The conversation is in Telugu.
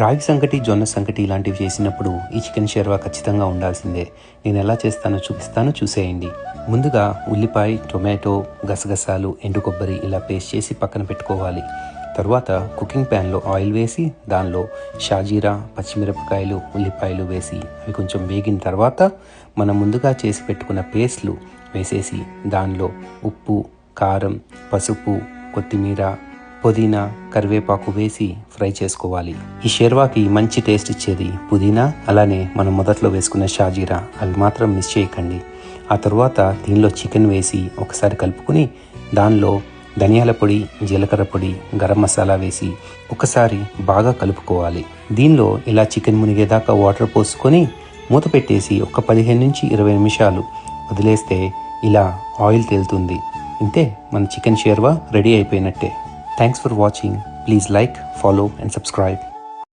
రాగి సంకటి జొన్న సంకటి ఇలాంటివి చేసినప్పుడు ఈ చికెన్ షెర్వా ఖచ్చితంగా ఉండాల్సిందే. నేను ఎలా చేస్తానో చూపిస్తాను చూసేయండి. ముందుగా ఉల్లిపాయ టొమాటో గసగసాలు ఎండు కొబ్బరి ఇలా పేస్ట్ చేసి పక్కన పెట్టుకోవాలి. తర్వాత కుకింగ్ ప్యాన్లో ఆయిల్ వేసి దానిలో షాజీరా పచ్చిమిరపకాయలు ఉల్లిపాయలు వేసి అవి కొంచెం వేగిన తర్వాత మనం ముందుగా చేసి పెట్టుకున్న పేస్ట్లు వేసేసి దానిలో ఉప్పు కారం పసుపు కొత్తిమీర పుదీనా కరివేపాకు వేసి ఫ్రై చేసుకోవాలి. ఈ షేర్వాకి మంచి టేస్ట్ ఇచ్చేది పుదీనా అలానే మనం మొదట్లో వేసుకున్న షాజీరా. అవి మాత్రం మిస్ చేయకండి. ఆ తర్వాత దీనిలో చికెన్ వేసి ఒకసారి కలుపుకుని దానిలో ధనియాల పొడి జీలకర్ర పొడి గరం మసాలా వేసి ఒకసారి బాగా కలుపుకోవాలి. దీనిలో ఇలా చికెన్ మునిగేదాకా వాటర్ పోసుకొని మూత పెట్టేసి ఒక పదిహేను నుంచి ఇరవై నిమిషాలు వదిలేస్తే ఇలా ఆయిల్ తేలుతుంది. ఇంతే మన చికెన్ షేర్వా రెడీ అయిపోయినట్టే. Thanks for watching. Please like, follow and subscribe.